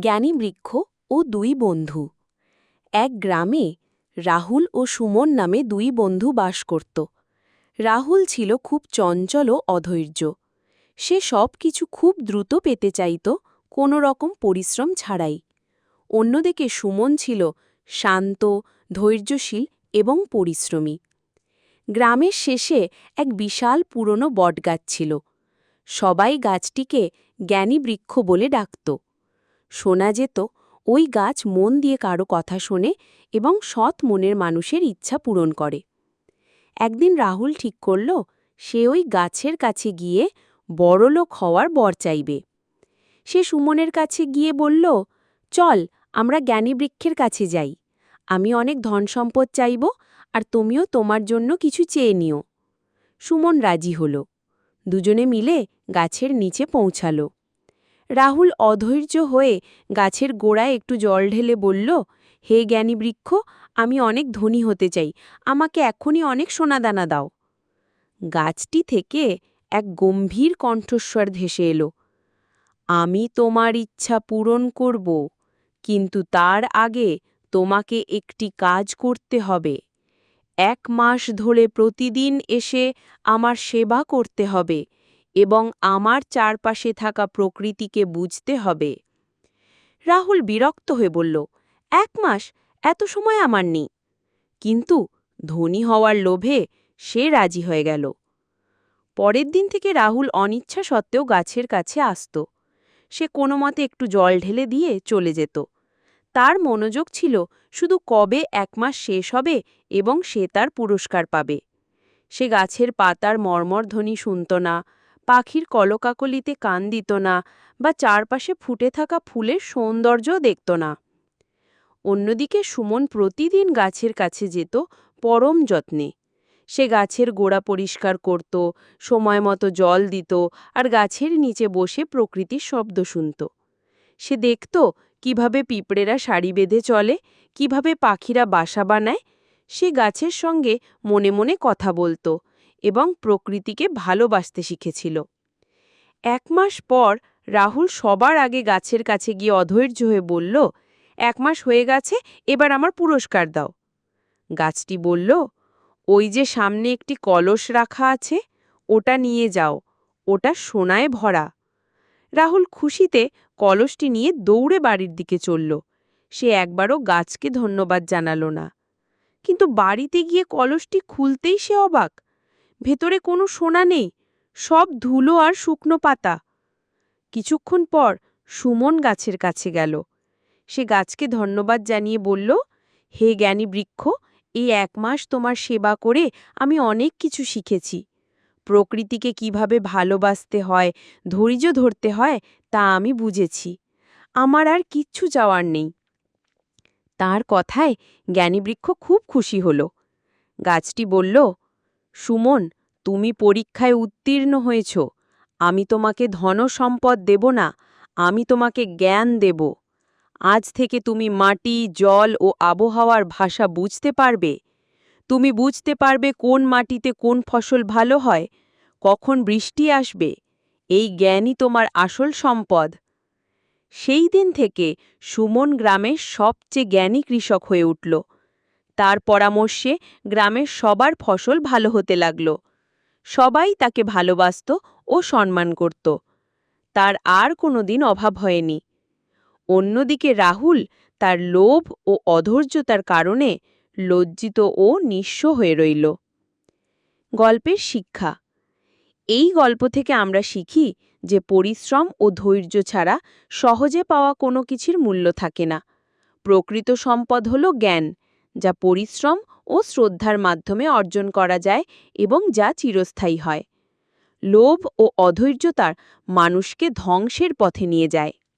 জ্ঞানী বৃক্ষ ও দুই বন্ধু। এক গ্রামে রাহুল ও সুমন নামে দুই বন্ধু বাস করত। রাহুল ছিল খুব চঞ্চল ও অধৈর্য। সে সব কিছু খুব দ্রুত পেতে চাইত, কোনো রকম পরিশ্রম ছাড়াই। অন্যদিকে সুমন ছিল শান্ত, ধৈর্যশীল এবং পরিশ্রমী। গ্রামের শেষে এক বিশাল পুরনো বটগাছ ছিল। সবাই গাছটিকে জ্ঞানী বৃক্ষ বলে ডাকত। শোনা যেত ওই গাছ মন দিয়ে কারও কথা শোনে এবং সৎ মনের মানুষের ইচ্ছা পূরণ করে। একদিন রাহুল ঠিক করল, সে ওই গাছের কাছে গিয়ে বড়লোক হওয়ার বর চাইবে। সে সুমনের কাছে গিয়ে বলল, চল, আমরা জ্ঞানী বৃক্ষের কাছে যাই। আমি অনেক ধন সম্পদ চাইব আর তুমিও তোমার জন্য কিছু চেয়ে নিও। সুমন রাজি হল। দুজনে মিলে গাছের নিচে পৌঁছালো। রাহুল অধৈর্য হয়ে গাছের গোড়ায় একটু জল ঢেলে বলল, হে জ্ঞানী বৃক্ষ, আমি অনেক ধনী হতে চাই, আমাকে এখনই অনেক সোনাদানা দাও। গাছটি থেকে এক গম্ভীর কণ্ঠস্বর ধেসে এলো, আমি তোমার ইচ্ছা পূরণ করব, কিন্তু তার আগে তোমাকে একটি কাজ করতে হবে। এক মাস ধরে প্রতিদিন এসে আমার সেবা করতে হবে এবং আমার চারপাশে থাকা প্রকৃতিকে বুঝতে হবে। রাহুল বিরক্ত হয়ে বলল, এক মাস, এত সময় আমার নেই। কিন্তু ধনী হওয়ার লোভে সে রাজি হয়ে গেল। পরের দিন থেকে রাহুল অনিচ্ছা সত্ত্বেও গাছের কাছে আসত। সে কোনো মতে একটু জল ঢেলে দিয়ে চলে যেত। তার মনোযোগ ছিল শুধু কবে এক মাস শেষ হবে এবং সে তার পুরস্কার পাবে। সে গাছের পাতার মর্মরধ্বনি শুনত না পাখির কলকাকলিতে কান দিত না বা চারপাশে ফুটে থাকা ফুলের সৌন্দর্যও দেখত না। অন্যদিকে সুমন প্রতিদিন গাছের কাছে যেত পরম যত্নে। সে গাছের গোড়া পরিষ্কার করত, সময় মতো জল দিত আর গাছের নিচে বসে প্রকৃতির শব্দ শুনত। সে দেখত কীভাবে পিঁপড়েরা সারি বেঁধে চলে, কীভাবে পাখিরা বাসা বানায়, সে গাছের সঙ্গে মনে মনে কথা বলতো। এবং প্রকৃতিকে ভালোবাসতে শিখেছিল। এক মাস পর রাহুল সবার আগে গাছের কাছে গিয়ে অধৈর্য হয়ে বলল, এক মাস হয়ে গেছে, এবার আমার পুরস্কার দাও। গাছটি বলল, ওই যে সামনে একটি কলস রাখা আছে, ওটা নিয়ে যাও, ওটা সোনায় ভরা। রাহুল খুশিতে কলসটি নিয়ে দৌড়ে বাড়ির দিকে চলল। সে একবারও গাছকে ধন্যবাদ জানালো না। কিন্তু বাড়িতে গিয়ে কলসটি খুলতেই সে অবাক। ভেতরে কোনো সোনা নেই, সব ধুলো আর শুকনো পাতা। কিছুক্ষণ পর সুমন গাছের কাছে গেল। সে গাছকে ধন্যবাদ জানিয়ে বলল, হে জ্ঞানী বৃক্ষ, এই এক মাস তোমার সেবা করে আমি অনেক কিছু শিখেছি। প্রকৃতিকে কীভাবে ভালোবাসতে হয়, ধৈর্য ধরতে হয়, তা আমি বুঝেছি। আমার আর কিচ্ছু চাওয়ার নেই। তার কথায় জ্ঞানীবৃক্ষ খুব খুশি হল। গাছটি বলল সুমন, তুমি পরীক্ষায় উত্তীর্ণ হয়েছ। আমি তোমাকে ধন সম্পদ দেব না, আমি তোমাকে জ্ঞান দেব। আজ থেকে তুমি মাটি, জল ও আবহাওয়ার ভাষা বুঝতে পারবে। তুমি বুঝতে পারবে কোন মাটিতে কোন ফসল ভালো হয়, কখন বৃষ্টি আসবে। এই জ্ঞানই তোমার আসল সম্পদ। সেই দিন থেকে সুমন গ্রামের সবচেয়ে জ্ঞানী কৃষক হয়ে উঠল। তার পরামর্শে গ্রামের সবার ফসল ভালো হতে লাগল। সবাই তাকে ভালোবাসত ও সম্মান করত। তার আর কোনো দিন অভাব হয়নি। অন্যদিকে রাহুল তার লোভ ও অধৈর্যতার কারণে লজ্জিত ও নিঃস্ব হয়ে রইল। গল্পের শিক্ষা। এই গল্প থেকে আমরা শিখি যে পরিশ্রম ও ধৈর্য ছাড়া সহজে পাওয়া কোনো কিছুর মূল্য থাকে না। প্রকৃত সম্পদ হল জ্ঞান। যা পরিশ্রম ও শ্রদ্ধার মাধ্যমে অর্জন করা যায় এবং যা চিরস্থায়ী হয়। লোভ ও অধৈর্যতার মানুষকে ধ্বংসের পথে নিয়ে যায়।